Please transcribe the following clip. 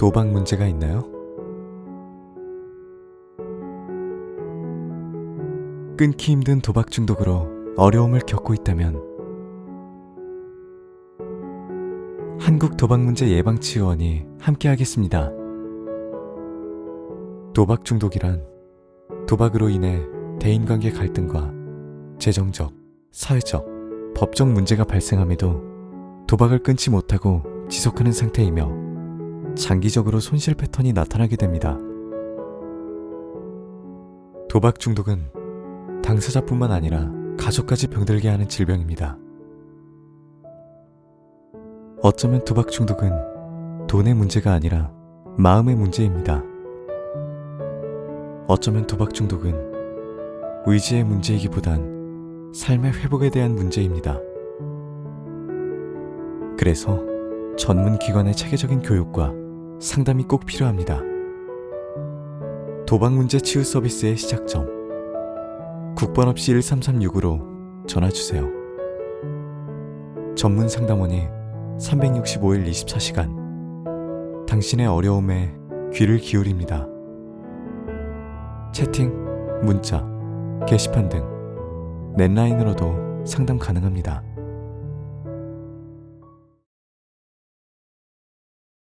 도박 문제가 있나요? 끊기 힘든 도박 중독으로 어려움을 겪고 있다면 한국 도박 문제 예방 치유원이 함께하겠습니다. 도박 중독이란 도박으로 인해 대인관계 갈등과 재정적, 사회적, 법적 문제가 발생함에도 도박을 끊지 못하고 지속하는 상태이며 장기적으로 손실 패턴이 나타나게 됩니다. 도박 중독은 당사자뿐만 아니라 가족까지 병들게 하는 질병입니다. 어쩌면 도박 중독은 돈의 문제가 아니라 마음의 문제입니다. 어쩌면 도박 중독은 의지의 문제이기보단 삶의 회복에 대한 문제입니다. 그래서 전문 기관의 체계적인 교육과 상담이 꼭 필요합니다. 도박 문제 치유 서비스의 시작점 국번 없이 1336으로 전화 주세요. 전문 상담원이 365일 24시간 당신의 어려움에 귀를 기울입니다. 채팅, 문자, 게시판 등 넷라인으로도 상담 가능합니다.